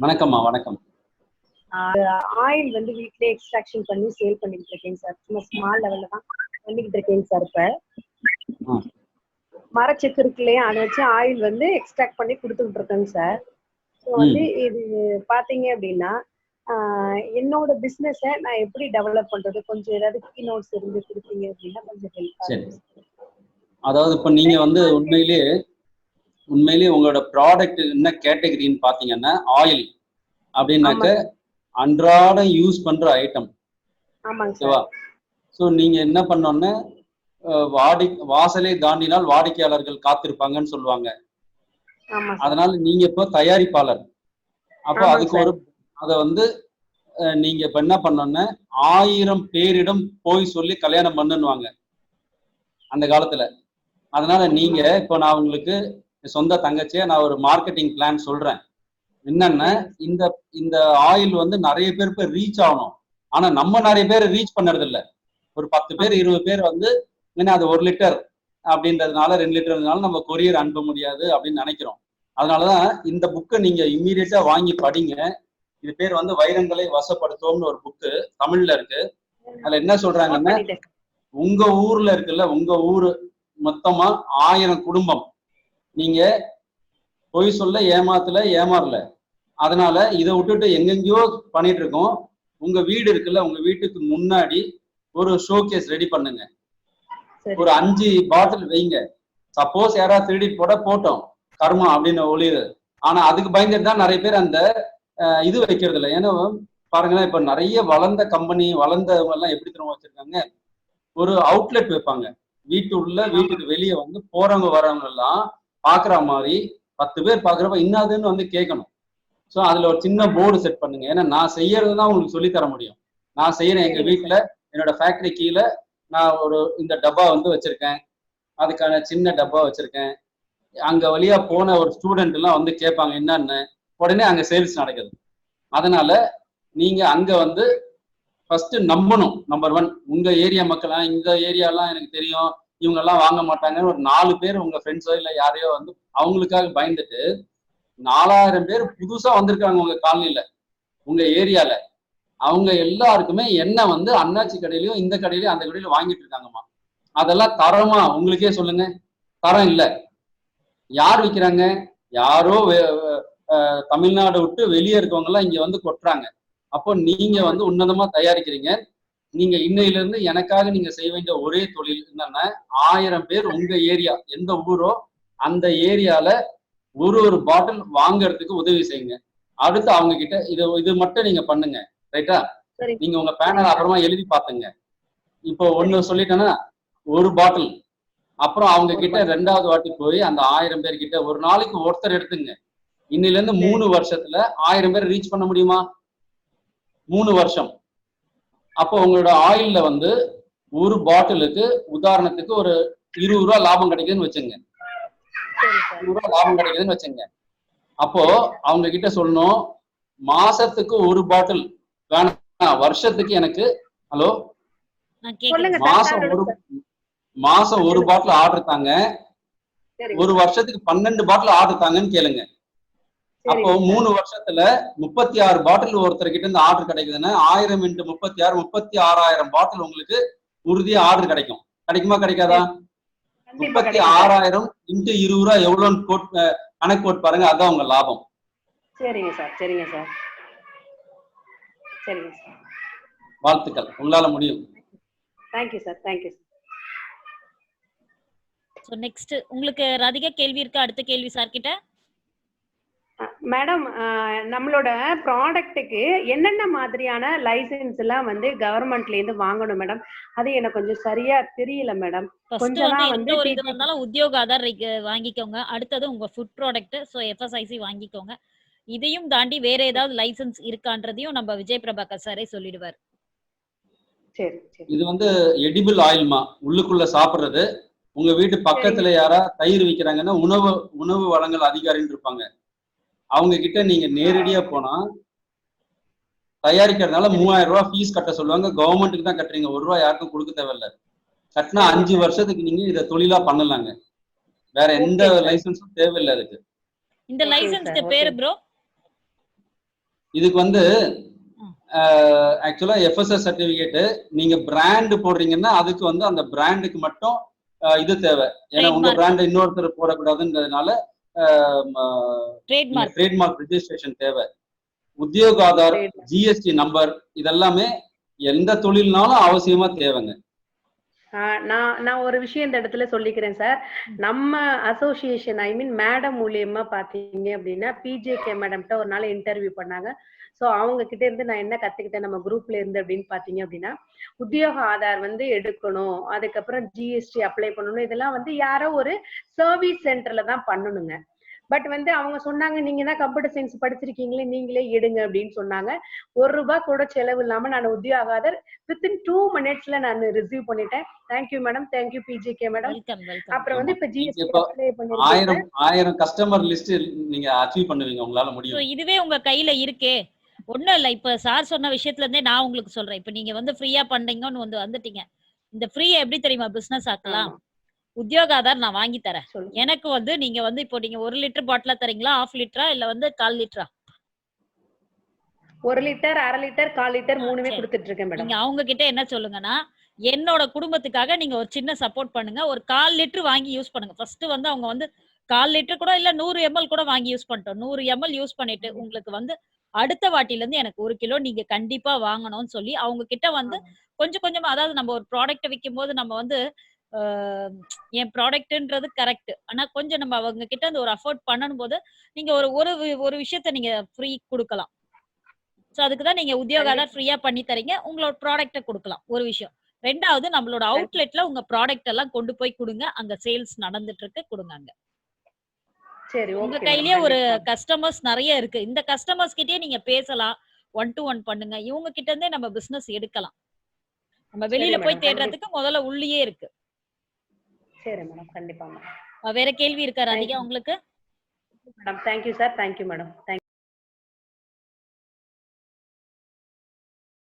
வணக்கம்மா வணக்கம் ஆயில் வந்து வீட்லயே எக்ஸ்ட்ராக்ஷன் பண்ணி சேல் பண்ணிட்டு இருக்கேங்க சார் சும்மா ஸ்மால் லெவல்ல தான் பண்ணிக்கிட்டு இருக்கேங்க சார் இப்ப. மரச்செக்கு இருக்கு இல்லையா அதை வச்சு ஆயில் வந்து எக்ஸ்ட்ராக்ட் பண்ணி கொடுத்துட்டு இருக்கேங்க சார் ஸோ வந்து இது பாத்தீங்க அப்படின்னா என்னோட பிசினஸை நான் எப்படி டெவலப் பண்றது? கொஞ்சம் ஏதாவது கீ நோட்ஸ் இருந்து கொடுத்தீங்க அப்படின்னா கொஞ்சம் ஹெல்ப். அதாவது இப்ப நீங்க வந்து உண்மையிலேயே உண்மையிலேயே உங்களோட ப்ராடக்ட் என்ன கேட்டகரின்னு பாத்தீங்கன்னா ஆயில் அப்படின்னாக்க அன்றாடம் யூஸ் பண்ற ஐட்டம் ஓகேவா? ஸோ நீங்க என்ன பண்ணோன்னா வாடி வாசலை தாண்டினால் வாடிக்கையாளர்கள் காத்திருப்பாங்கன்னு சொல்லுவாங்க. அதனால நீங்க இப்போ தயாரிப்பாளர். அப்போ அதுக்கு ஒரு அதை வந்து நீங்க இப்ப என்ன பண்ணோன்னா ஆயிரம் பேரிடம் போய் சொல்லி கல்யாணம் பண்ணுன்னுவாங்க. அந்த காலத்துல. அதனால நீங்க இப்போ நான் உங்களுக்கு சொந்த தங்கச்சியா நான் ஒரு மார்க்கெட்டிங் பிளான் சொல்றேன். என்னன்னா இந்த இந்த ஆயில் வந்து நிறைய பேருக்கு ரீச் ஆகணும். ஆனா நம்ம நிறைய பேர் ரீச் பண்ணறது இல்ல ஒரு பத்து பேர் இருபது பேர் வந்து ஏன்னா அது ஒரு லிட்டர் அப்படின்றதுனால ரெண்டு லிட்டர்னால நம்ம கொரியர் அனுப்ப முடியாது அப்படின்னு நினைக்கிறோம். அதனாலதான் இந்த புக்கை நீங்க இம்மீடியட்டா வாங்கி படிங்க. இது பேர் வந்து வைரங்களை வசப்படுத்துவோம்னு ஒரு புக்கு தமிழ்ல இருக்கு. அதுல என்ன சொல்றாங்கன்னா. உங்க ஊர்ல இருக்குல்ல உங்க ஊரு மொத்தமா ஆயிரம் குடும்பம். நீங்க பொய் சொல்ல ஏமாத்துல ஏமாறல. அதனால இதை விட்டுட்டு எங்கெங்கயோ பண்ணிட்டு இருக்கோம். உங்க வீடு இருக்குல்ல உங்க வீட்டுக்கு முன்னாடி ஒரு ஷோகேஸ் ரெடி பண்ணுங்க. ஒரு அஞ்சு பாட்டில் வைங்க. சப்போஸ் யாராவது திருடிட்டு போட போட்டோம். கர்மா அப்படின்னு ஒளியுது ஆனா அதுக்கு பயந்துட்டு தான் நிறைய பேர் அந்த இது வைக்கிறது இல்லை. ஏன்னா பாருங்களேன் இப்ப நிறைய வளர்ந்த கம்பெனி வளர்ந்தவங்க எல்லாம் எப்படி தெரியுமா வச்சிருக்காங்க? ஒரு அவுட்லெட் வைப்பாங்க. வீட்டு உள்ள வீட்டுக்கு வெளியே வந்து போறவங்க வரவங்க எல்லாம் பாக்குற மாதிரி பத்து பேர் பாக்குறப்ப இன்னாதுன்னு வந்து கேட்கணும். ஸோ அதுல ஒரு சின்ன போர்டு செட் பண்ணுங்க. ஏன்னா நான் செய்யறது தான் உங்களுக்கு சொல்லி தர முடியும். நான் செய்யறேன் எங்க வீட்டுல என்னோட ஃபேக்டரி கீழே நான் ஒரு இந்த டப்பா வந்து வச்சிருக்கேன். அதுக்கான சின்ன டப்பா வச்சிருக்கேன். அங்க வழியா போன ஒரு ஸ்டூடெண்ட் எல்லாம் வந்து கேட்பாங்க என்னன்னு? உடனே அங்க சேல்ஸ் நடக்குது. அதனால நீங்க அங்க வந்து ஃபர்ஸ்ட் நம்பணும் நம்பர் ஒன் உங்க ஏரியா மக்களா இந்த ஏரியாலாம் எனக்கு தெரியும். இவங்க எல்லாம் வாங்க மாட்டாங்கன்னு ஒரு நாலு பேர் உங்க ஃப்ரெண்ட்ஸோ இல்ல யாரையோ வந்து அவங்களுக்காக பயந்துட்டு நாலாயிரம் பேர் புதுசா வந்திருக்காங்க உங்க காலனில உங்க ஏரியால. அவங்க எல்லாருக்குமே எண்ணெய் வந்து அண்ணாச்சி கடையிலயும் இந்த கடையிலயும் அந்த கடையில வாங்கிட்டு இருக்காங்கம்மா. அதெல்லாம் தரமா? உங்களுக்கே சொல்லுங்க. தரம் இல்ல. யார் விற்கிறாங்க யாரோ தமிழ்நாடு விட்டு வெளியே இருக்கவங்க எல்லாம் இங்க வந்து கொட்டுறாங்க. அப்போ நீங்க வந்து உன்னதமா தயாரிக்கிறீங்க. நீங்க இன்னையில இருந்து எனக்காக நீங்க செய்ய வேண்டிய ஒரே தொழில் என்னன்னா ஆயிரம் பேர் உங்க ஏரியா எந்த ஊரோ அந்த ஏரியால ஒரு ஒரு பாட்டில் வாங்குறதுக்கு உதவி செய்யுங்க. அடுத்து அவங்க கிட்ட இது இது மட்டும் நீங்க பண்ணுங்க. ரைட்டா. நீங்க உங்க பேனர் அப்புறமா எழுதி பாத்துங்க. இப்போ ஒண்ணு சொல்லிட்டேன்னா ஒரு பாட்டில் அப்புறம் அவங்க கிட்ட ரெண்டாவது வாட்டி போய் அந்த ஆயிரம் பேர் கிட்ட ஒரு நாளைக்கு ஒருத்தர் எடுத்துங்க. இன்னில இருந்து மூணு வருஷத்துல ஆயிரம் பேர் ரீச் பண்ண முடியுமா? மூணு வருஷம். அப்போ உங்களோட ஆயில்ல வந்து ஒரு பாட்டிலுக்கு உதாரணத்துக்கு ஒரு இருபது ரூபா லாபம் கிடைக்குதுன்னு வச்சுங்க. சரி சார் இருபது ரூபா லாபம் கிடைக்குதுன்னு வச்சுங்க. அப்போ அவங்க கிட்ட சொல்லணும் மாசத்துக்கு ஒரு பாட்டில் வேணாம் வருஷத்துக்கு எனக்கு ஹலோ மாசம் ஒரு மாசம் ஒரு பாட்டில் ஆர்டர் தாங்க. ஒரு வருஷத்துக்கு பன்னெண்டு பாட்டில் ஆர்டர் தாங்கன்னு கேளுங்க. அப்போ மூணு வருஷத்துல முப்பத்தி ஆறு பாட்டில் ஒருத்தர் கிட்ட இருந்து ஆர்டர் கிடைக்குதுன்னா ஆயிரம் இன்ட்டு முப்பத்தி ஆறு முப்பத்தி ஆறாயிரம் பாட்டில் உங்களுக்கு உறுதியா ஆர்டர் கிடைக்கும். கிடைக்குமா கிடைக்காதா? முப்பத்தி. ஆறாயிரம் இன்ட்டு இருபது ரூபா எவ்வளோன்னு அஹ் கணக்கு போட்டு பாருங்க அதான் உங்க லாபம். சரிங்க சார் சரிங்க சார். சரிங்க சார். வாழ்த்துக்கள். உங்களால முடியும். Thank you sir thank you sir so next உங்களுக்கு ராதிகா கேள்வி இருக்கா? அடுத்த கேள்வி சார் கிட்ட? மேடம் நம்மளோட ப்ராடக்ட்டுக்கு என்னென்ன மாதிரியான லைசன்ஸ் எல்லாம் வந்து கவர்மெண்ட்ல இருந்து வாங்கணும் மேடம் அது எனக்கு கொஞ்சம் சரியா தெரியல மேடம் கொஞ்சம் வந்து ஒரு இது வந்தாலும் உத்தியோக ஆதார் வாங்கிக்கோங்க. அடுத்தது உங்க ஃபுட் ப்ராடக்ட் ஸோ எஃப்எஸ்ஐசி வாங்கிக்கோங்க. இதையும் தாண்டி வேற ஏதாவது லைசன்ஸ் இருக்கான்றதையும் நம்ம விஜய் பிரபாகர் சாரே சொல்லிடுவார். சரி சரி. இது வந்து எடிபிள் ஆயில்மா உள்ளுக்குள்ள சாப்பிடுறது. உங்க வீட்டு பக்கத்துல யாரா தயிர் விற்கிறாங்கன்னா உணவு உணவு வழங்கல் அதிகாரின்னு இருப்பாங்க. அவங்க கிட்ட நீங்க நேரடியா போனா தயாரிக்கிறதுனால மூவாயிரம் ரூபாய் ஃபீஸ் கட்ட சொல்லுவாங்க. கவர்மெண்ட்டுக்கு தான் கட்டுறீங்க. ஒரு ரூபாய் யாருக்கும் கொடுக்க தேவையில்ல. கட்டினா அஞ்சு வருஷத்துக்கு நீங்க இதை தொழிலா பண்ணலாங்க. வேற எந்த. லைசன்ஸும் தேவையில்லை அதுக்கு. இந்த லைசன்ஸ்க்கு பேரு. ப்ரோ இதுக்கு வந்து. ஆக்சுவலா எஃப்எஸ்எஸ் சர்டிபிகேட் நீங்க பிராண்ட் போடுறீங்கன்னா அதுக்கு வந்து அந்த பிராண்டுக்கு மட்டும் இது தேவை. ஏன்னா உங்க. பிராண்ட் இன்னொருத்தர் போடக்கூடாதுன்றதுனால ட்ரேட்மார்க் ரிஜிஸ்ட்ரேஷன் தேவை. உத்தியோக ஆதார். ஜிஎஸ்டி நம்பர் இதெல்லாமே எந்த தொழில்னாலும் அவசியமா தேவைங்க. நான் நான் ஒரு விஷயம் இந்த இடத்துல சொல்லிக்கிறேன் சார் நம்ம அசோசியேஷன் ஐ மீன் மேடம் மூலியமா பாத்தீங்க அப்படின்னா பிஜேகே மேடம்கிட்ட ஒரு நாள் இன்டர்வியூ பண்ணாங்க. சோ அவங்க கிட்ட இருந்து நான் என்ன கத்துக்கிட்டேன் நம்ம குரூப்ல இருந்து அப்படின்னு பாத்தீங்க அப்படின்னா உத்தியோக ஆதார் வந்து எடுக்கணும் அதுக்கப்புறம் ஜிஎஸ்டி அப்ளை பண்ணணும் இதெல்லாம் வந்து யாரோ ஒரு சர்வீஸ் சென்டர்ல தான் பண்ணணுங்க. பட் வந்து அவங்க சொன்னாங்க நீங்க தான் கம்ப்யூட்டர் சயின்ஸ் படிச்சிருக்கீங்களே நீங்களே எடுங்க அப்படின்னு சொன்னாங்க. ஒரு ரூபாய் கூட செலவு இல்லாம நான் உத்தியோக ஆதார் வித்தின் டூ மினிட்ஸ்ல நான் ரிசீவ் பண்ணிட்டேன். Thank you madam thank you P G K madam அப்புறம் வந்து இப்ப ஜிஎஸ்டி ஆயிரம் ஆயிரம் கஸ்டமர் லிஸ்ட் நீங்க அச்சீவ் பண்ணுவீங்க உங்களால சோ முடியும் இதுவே உங்க கையில இருக்கே. ஒண்ணும் இல்ல இப்ப சார் சொன்ன விஷயத்துல இருந்தே நான் உங்களுக்கு சொல்றேன். இப்ப நீங்க வந்து ஃப்ரீயா பண்றீங்கன்னு வந்து வந்துட்டீங்க. இந்த ஃப்ரீயை எப்படி தெரியுமா பிசினஸ் ஆக்கலாம்? உத்தியோக ஆதார் நான் வாங்கி தரேன். எனக்கு வந்து நீங்க வந்து இப்போ நீங்க ஒரு லிட்டர் பாட்டிலா தரீங்களா? ஆஃப் லிட்டரா? இல்ல வந்து கால் லிட்டரா? ஒரு லிட்டர் அரை லிட்டர் கால் லிட்டர் மூணுமே. கொடுத்துட்டு இருக்கேன் மேடம். நீங்க அவங்க கிட்ட என்ன சொல்லுங்கன்னா என்னோட குடும்பத்துக்காக நீங்க ஒரு சின்ன சப்போர்ட் பண்ணுங்க. ஒரு கால் லிட்டர் வாங்கி யூஸ் பண்ணுங்க. ஃபர்ஸ்ட் வந்து அவங்க வந்து கால் லிட்டர் கூட இல்ல நூறு எம்எல் கூட வாங்கி யூஸ் பண்ணிட்டோம். நூறு எம்எல் யூஸ் பண்ணிட்டு உங்களுக்கு வந்து அடுத்த வாட்டில இருந்து எனக்கு ஒரு கிலோ நீங்க கண்டிப்பா வாங்கணும்னு சொல்லி அவங்க கிட்ட வந்து கொஞ்சம் கொஞ்சமா அதாவது நம்ம ஒரு ப்ராடக்ட் விற்கும் போது நம்ம வந்து என் ப்ராடக்ட்ன்றது கரெக்ட் ஆனா கொஞ்சம் நம்ம அவங்க கிட்ட இருந்து ஒரு அஃபோர்ட் பண்ணணும் போது நீங்க ஒரு ஒரு ஒரு விஷயத்த நீங்க ஃப்ரீ கொடுக்கலாம். சோ அதுக்கு தான் நீங்க உத்தியோகாதார் ஃப்ரீயா பண்ணி தரீங்க. உங்களோட ப்ராடக்ட்ட கொடுக்கலாம். ஒரு விஷயம். ரெண்டாவது நம்மளோட அவுட்லெட்ல உங்க ப்ராடக்ட் எல்லாம் கொண்டு போய் கொடுங்க. அங்க சேல்ஸ் நடந்துட்டு இருக்கு கொடுங்க அங்க. சரி உங்க கையிலேயே ஒரு. கஸ்டமர்ஸ் நிறைய இருக்கு. இந்த கஸ்டமர்ஸ் கிட்டயே நீங்க பேசலாம். ஒன் டு ஒன் பண்ணுங்க. இவங்க கிட்ட இருந்தே நம்ம பிசினஸ் எடுக்கலாம். நம்ம வெளியில போய். தேடுறதுக்கு முதல்ல உள்ளேயே இருக்கு. சரி மேடம் கண்டிப்பா மேடம் வேற கேள்வி இருக்கா ராதிகா. உங்களுக்கு? Madam thank you sir thank you madam thank you